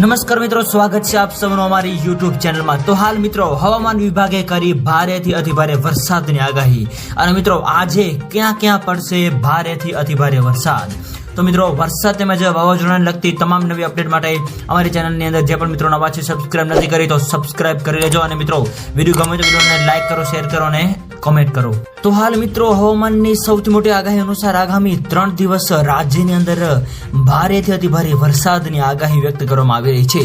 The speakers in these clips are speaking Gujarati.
નમસ્કાર મિત્રો, સ્વાગત છે આપ સૌનું અમારી યુટ્યુબ ચેનલમાં. તો હાલ મિત્રો, હવામાન વિભાગે કરી ભારેથી અતિભારે વરસાદની આગાહી. અને મિત્રો, આજે ક્યાં ક્યાં પડશે ભારેથી અતિભારે વરસાદ? તો મિત્રો, વરસાદ તેમજ વાવાઝોડાને લગતી તમામ નવી અપડેટ માટે અમારી ચેનલની અંદર જે પણ મિત્રો નવા છે સબસ્ક્રાઇબ નથી કરી તો સબસ્ક્રાઇબ કરી લેજો. અને મિત્રો, વીડિયો ગમે તો વિડીયોને લાઈક કરો શેર કરો અને કોમેન્ટ કરો. તો હાલ મિત્રો, હવામાનની સૌથી મોટી આગાહી અનુસાર આગામી ત્રણ દિવસ રાજ્યની અંદર ભારેથી અતિ ભારે વરસાદની આગાહી વ્યક્ત કરવામાં આવી રહી છે.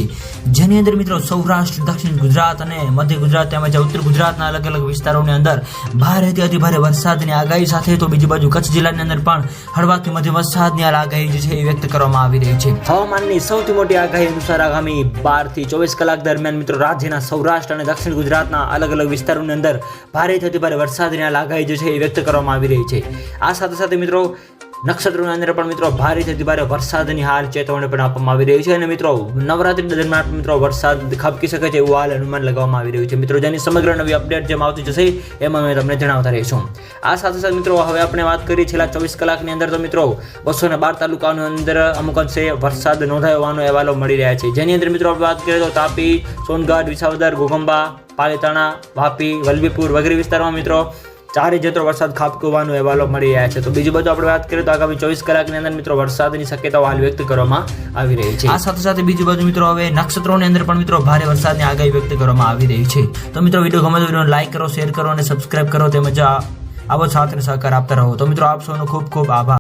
જેની અંદર મિત્રો, સૌરાષ્ટ્ર, દક્ષિણ ગુજરાત અને મધ્ય ગુજરાત તેમજ ઉત્તર ગુજરાતના અલગ અલગ વિસ્તારોની અંદર ભારેથી અતિ ભારે વરસાદની આગાહી સાથે તો બીજી બાજુ કચ્છ જિલ્લાની અંદર પણ હળવાથી મધ્ય વરસાદની આગાહી જે છે એ વ્યક્ત કરવામાં આવી રહી છે. હવામાનની સૌથી મોટી આગાહી અનુસાર આગામી બારથી ચોવીસ કલાક દરમિયાન મિત્રો રાજ્યના સૌરાષ્ટ્ર અને દક્ષિણ ગુજરાતના અલગ અલગ વિસ્તારોની અંદર ભારે થતી ભારે વરસાદની આગાહી જે છે એ વ્યક્ત કરવામાં આવી રહી છે. આ સાથે સાથે મિત્રો નક્ષત્રોની અંદર પણ મિત્રો ભારેથી ભારે વરસાદની હાલ ચેતવણી પણ આપવામાં આવી રહી છે અને મિત્રો નવરાત્રી દરમિયાન મિત્રો વરસાદ ખપકી શકે છે એવું હાલ અનુમાન લગાવવામાં આવી રહ્યું છે. મિત્રો, જેની સમગ્ર નવી અપડેટ જેમ આવતી જશે એમાં અમે તમને જણાવતા રહીશું. આ સાથે સાથે મિત્રો, હવે આપણે વાત કરીએ છેલ્લા ચોવીસ કલાકની અંદર તો મિત્રો બસો ને બાર તાલુકાની અંદર અમુક અંશે વરસાદ નોંધાયો હોવાનો અહેવાલો મળી રહ્યા છે. જેની અંદર મિત્રો આપણે વાત કરીએ તો તાપી, સોનગઢ, વિસાવદર ઘોગંબા પાલીતાણા, વાપી, વલભીપુર વગેરે વિસ્તારમાં મિત્રો ચારે જેટલો વરસાદ ખાબકવાનો અહેવાલો મળી રહ્યા છે. તો બીજું બધું આપણે વાત કરીએ તો આગામી ચોવીસ કલાકની અંદર મિત્રો વરસાદની શક્યતાઓ હાલ વ્યક્ત કરવામાં આવી રહી છે. આ સાથે સાથે બીજું બધું મિત્રો હવે નક્ષત્રોની અંદર પણ મિત્રો ભારે વરસાદની આગાહી વ્યક્ત કરવામાં આવી રહી છે. તો મિત્રો વીડિયો ગમે તો વીડિયો લાઈક કરો, શેર કરો અને સબસ્ક્રાઇબ કરો તેમજ આવો સાથે સહકાર આપતા રહો. તો મિત્રો આપ સૌનો ખૂબ ખૂબ આભાર.